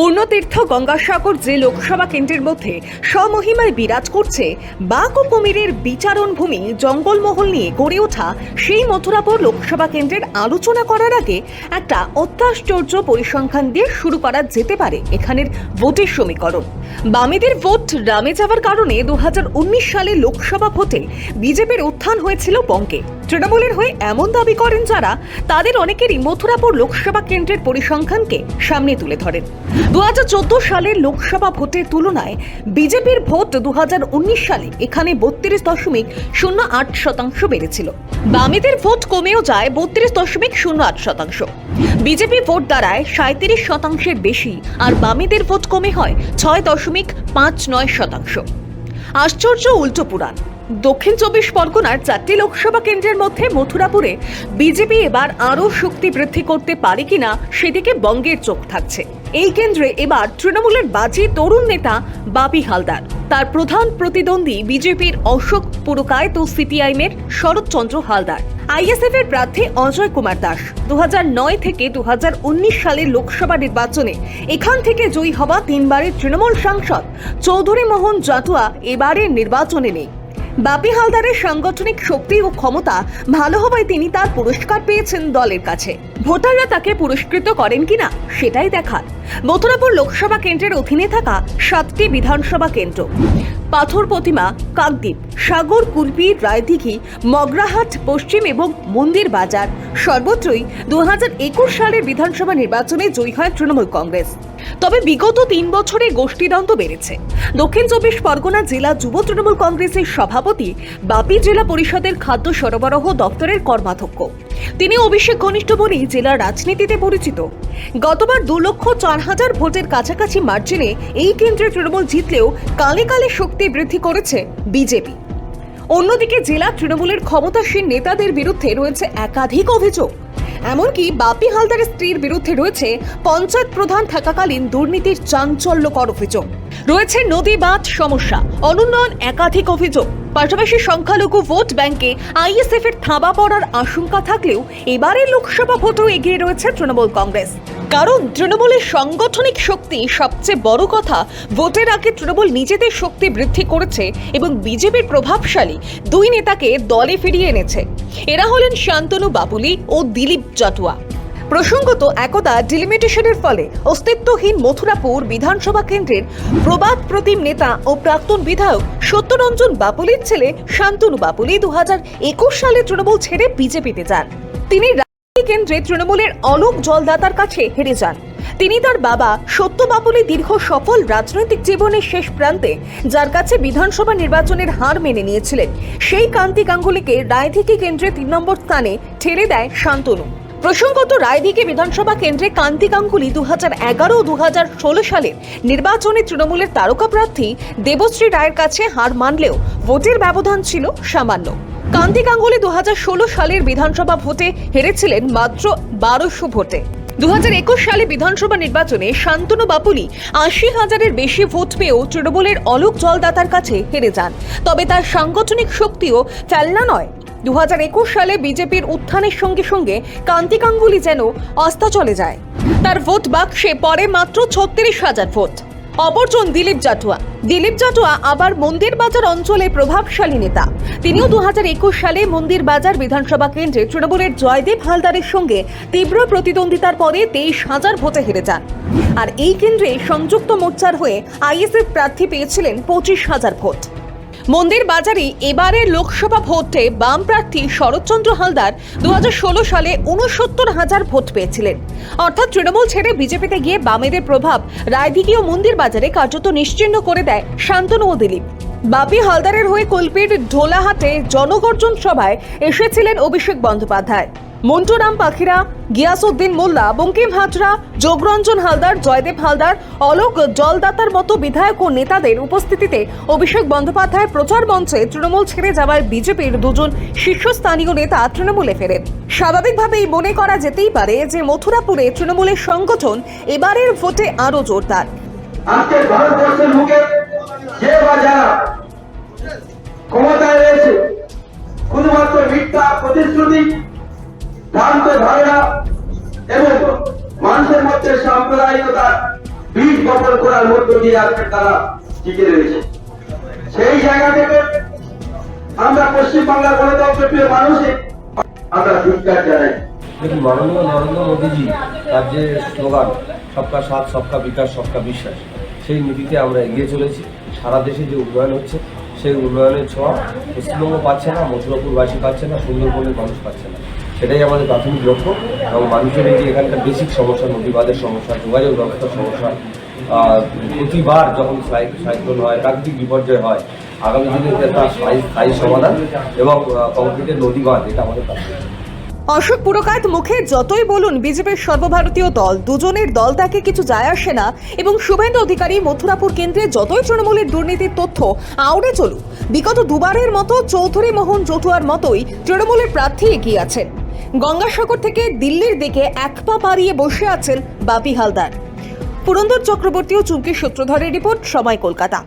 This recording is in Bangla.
পূর্ণতীর্থ গঙ্গাসাগর যে লোকসভা কেন্দ্রের মধ্যে স্বমহিমায় বিরাজ করছে বাঘ ও কুমিরের বিচারণ ভূমি জঙ্গলমহল নিয়ে গড়ে ওঠা সেই মথুরাপুর লোকসভা কেন্দ্রের আলোচনা করার আগে একটা অত্যাশ্চর্য পরিসংখ্যান দিয়ে শুরু করা যেতে পারে এখানের ভোটের সমীকরণ। বামেদের ভোট রামে যাওয়ার কারণে দু হাজার উনিশ সালে লোকসভা ভোটে বিজেপির উত্থান হয়েছিল বঙ্গে। তৃণমূলের হয়ে এমন দাবি করেন যারা, তাদের অনেকেরই মথুরাপুর লোকসভা কেন্দ্রের পরিসংখ্যানকে সামনে তুলে ধরেন। দুহাজার চোদ্দ সালের লোকসভা ভোটের তুলনায় বিজেপির ভোট দুহাজার উনিশ সালে এখানে বত্রিশ দশমিক শূন্য আট শতাংশ বেড়েছিল। বামেদের ভোট কমেও যায় বত্রিশ দশমিক শূন্য আট শতাংশ। বিজেপি ভোট দাঁড়ায় সাঁত্রিশ শতাংশের বেশি আর বামেদের ভোট কমে হয় ছয় দশমিক পাঁচ নয় শতাংশ। আশ্চর্য উল্টো পুরাণ। দক্ষিণ চব্বিশ পরগনার চারটি লোকসভা কেন্দ্রের মধ্যে মথুরাপুরে বিজেপি এবার আরও শক্তি বৃদ্ধি করতে পারে কিনা সেদিকে বঙ্গের চোখ থাকছে। এই কেন্দ্রে এবার তৃণমূলের বাজি তরুণ নেতা বাপি হালদার। তার প্রধান প্রতিদ্বন্দ্বী বিজেপির অশোক পুরকায়ত ও সিপিআইএমের শরৎচন্দ্র হালদার। আইএসএফ এর প্রার্থী অজয় কুমার দাস। দু হাজার নয় থেকে দু হাজার উনিশ সালের লোকসভা নির্বাচনে এখান থেকে জয়ী হওয়া তিনবারের তৃণমূল সাংসদ চৌধুরী মোহন জাটুয়া এবারের নির্বাচনে নেই। বাপি হালদারের সাংগঠনিক শক্তি ও ক্ষমতা ভালো হওয়ায় তিনি তার পুরস্কার পেয়েছেন দলের কাছে। ভোটাররা তাকে পুরস্কৃত করেন কিনা সেটাই দেখার। মথুরাপুর লোকসভা কেন্দ্রের অধীনে থাকা সাতটি বিধানসভা কেন্দ্র। পাথর প্রতিমা, কাকদ্বীপ, সাগর কুলপি রায়দিঘি, মগরাহাট, পশ্চিম এবং মন্দির বাজার সর্বত্রই দু হাজার একুশ সালের বিধানসভা নির্বাচনে জয়ী হয় তৃণমূল কংগ্রেস। তবে বিগত তিন বছরে গোষ্ঠীদ্বন্দ্ব বেড়েছে। দক্ষিণ চব্বিশ পরগনা জেলা যুব তৃণমূল কংগ্রেসের সভাপতি বাপি জেলা পরিষদের খাদ্য সরবরাহ দপ্তরের কর্মাধ্যক্ষ। তিনি অভিষেক ঘনিষ্ঠ বলেই জেলার রাজনীতিতে পরিচিত। গতবার দু লক্ষ চার হাজার ভোটের কাছাকাছি মার্জিনে এই কেন্দ্রে তৃণমূল জিতলেও কালে কালে শক্তি বৃদ্ধি করেছে বিজেপি। অন্যদিকে জেলা তৃণমূলের ক্ষমতাসীন নেতাদের বিরুদ্ধে রয়েছে একাধিক অভিযোগ। এমনকি বাপি হালদারের স্ত্রীর বিরুদ্ধে রয়েছে পঞ্চায়েত প্রধান থাকাকালীন দুর্নীতির চাঞ্চল্যকর অভিযোগ। রয়েছে নদী বাঁধ সমস্যা, অনুন্নয়ন একাধিক অভিযোগ। পাশাপাশি সংখ্যালঘু ভোট ব্যাংকে আইএসএফ এর থাবা পড়ার আশঙ্কা থাকলেও এবারের লোকসভা ভোটেও এগিয়ে রয়েছে তৃণমূল কংগ্রেস। কারণ তৃণমূলের সাংগঠনিক শক্তি সবচেয়ে বড় কথা, ভোটের আগে তৃণমূল নিজেদের শক্তি বৃদ্ধি করেছে এবং বিজেপির প্রভাবশালী দুই নেতাকে দলে ফিরিয়ে এনেছে। এরা হলেন শান্তনু বাবুলি ও দিলীপ জাটুয়া। প্রসঙ্গত, একদা ডিলিমিটেশনের ফলে অস্তিত্বহীন মথুরাপুর বিধানসভা কেন্দ্রের প্রবাদ প্রতিম নেতা ও প্রাক্তন বিধায়ক সত্যরঞ্জন বাপুলির ছেলে শান্তনু বাপুলি দু সালে তৃণমূল ছেড়ে বিজেপিতে যান। তিনি কেন্দ্রে তৃণমূলের অলোক জলদাতার কাছে হেরে যান। তিনি তার বাবা সত্য বাপুলি দীর্ঘ সফল রাজনৈতিক জীবনের শেষ প্রান্তে যার কাছে বিধানসভা নির্বাচনের হার মেনে নিয়েছিলেন। সেই কান্তি গাঙ্গুলিকে রায়ধিকি কেন্দ্রে তিন নম্বর স্থানে ঠেলে দেয় শান্তনু। প্রসঙ্গত রায়দিকে বিধানসভা কেন্দ্রে কান্তি গাঙ্গুলি দু হাজার এগারো ও দু হাজার ষোলো সালের নির্বাচনে তৃণমূলের তারকা প্রার্থী দেবশ্রী রায়ের কাছে হার মানলেও ভোটের ব্যবধান ছিল সামান্য। কান্তি গাঙ্গুলি দু হাজার ষোলো সালের বিধানসভা ভোটে হেরেছিলেন মাত্র বারোশো ভোটে। দু একুশ সালে বিধানসভা নির্বাচনে শান্তনু বাপুলি আশি হাজারের বেশি ভোট পেয়েও তৃণমূলের অলোক জলদাতার কাছে হেরে যান। তবে তার সাংগঠনিক শক্তিও ফেলনা নয়। দু হাজার একুশ সালে বিজেপির উত্থানের সঙ্গে সঙ্গে কান্তি গাঙ্গুলি যেন অস্তা চলে যায়। তার ভোট বাক্সে পরে মাত্র ছত্রিশ হাজার ভোট। অপরজন দিলীপ জাটুয়া। দিলীপ জাটুয়া আবার মন্দির বাজার অঞ্চলে প্রভাবশালী নেতা। তিনিও দু হাজার একুশ সালে মন্দির বাজার বিধানসভা কেন্দ্রে তৃণমূলের জয়দেব হালদারের সঙ্গে তীব্র প্রতিদ্বন্দ্বিতার পরে তেইশ হাজার ভোটে হেরে যান। আর এই কেন্দ্রে সংযুক্ত মোর্চার হয়ে আইএসএফ প্রার্থী পেয়েছিলেন পঁচিশ হাজার ভোট। মন্দির বাজারে এবারের লোকসভা ভোটে বাম প্রার্থী শরৎচন্দ্র হালদার দুহাজার ষোলো সালে উনসত্তর হাজার ভোট পেয়েছিলেন। অর্থাৎ তৃণমূল ছেড়ে বিজেপিতে গিয়ে বামেদের প্রভাব রায়দিঘি ও মন্দির বাজারে কার্যত নিশ্চিহ্ন করে দেয় শান্তনু ও দিলীপ। বাপি হালদারের হয়ে কল্পির ঢোলাহাটে জনগর্জন সভায় এসেছিলেন অভিষেক বন্দ্যোপাধ্যায়। মন্টুরাম পাখিরা, গিয়াসউদ্দিন মোল্লা, বঙ্কিম হাজরা যোগরঞ্জন হালদার, জয়দেব হালদার, অলোক জলদাতার মতো বিধায়ক ও নেতাদের উপস্থিতিতে অভিষেক বন্দ্যোপাধ্যায় প্রচার মঞ্চে তৃণমূল ছেড়ে যাওয়ার বিজেপির দুজন শীর্ষস্থানীয় নেতা তৃণমূলে ফেরেন স্বাভাবিকভাবেই মনে করা যেতেই পারে যে মথুরাপুরে তৃণমূলের সংগঠন এবারের ভোটে আরও জোরদার। ক্ষমতায় রয়েছে, শুধুমাত্র মিথ্যা প্রতিশ্রুতি ভ্রান্ত ধারণা এবং মানুষের মধ্যে সাম্প্রদায়িকতার বীজ বপন করার মধ্য দিয়ে আজকে তারা টিকে রয়েছে। সেই জায়গা থেকে আমরা পশ্চিমবাংলার গণতন্ত্র প্রিয় মানুষে আমরা ধিক্কার জানাই। নরেন্দ্র মোদীজি, তার যে স্লোগান, সবকা সাথ, সবকা বিকাশ, সবকা বিশ্বাস, সেই নীতিতে আমরা এগিয়ে চলেছি। সারা দেশে যে উন্নয়ন হচ্ছে, সেই উন্নয়নের ছোঁয়া পশ্চিমবঙ্গ পাচ্ছে না, মথুরাপুরবাসী পাচ্ছে না, সুন্দরবনের মানুষ পাচ্ছে না। সেটাই আমাদের প্রাথমিক লক্ষ্য এবং মানুষের এই যে এখানকার বেসিক সমস্যা নদীবাদের সমস্যা, যোগাযোগ ব্যবস্থার সমস্যা প্রতিবার যখন সাইক্লোন হয়, প্রাকৃতিক বিপর্যয় হয়, আগামী দিনে তার স্থায়ী সমাধান এবং কংক্রিটের নদী বাঁধ এটা আমাদের প্রাথমিক অশোক পুরকায়ত মুখে যতই বলুন, বিজেপির সর্বভারতীয় দল, দুজনের দল তাকে কিছু যায় আসে না এবং শুভেন্দু অধিকারী মথুরাপুর কেন্দ্রে যতই তৃণমূলের দুর্নীতির তথ্য আউড়ে চলুক, বিগত দুবারের মতো চৌধুরী মোহন জটুয়ার মতোই তৃণমূলের প্রার্থী এগিয়ে আছেন। গঙ্গাসাগর থেকে দিল্লির দিকে এক পা পাড়িয়ে বসে আছেন বাপি হালদার। পুরন্দর চক্রবর্তী ও চুমকি সূত্রধরের রিপোর্ট, সময় কলকাতা।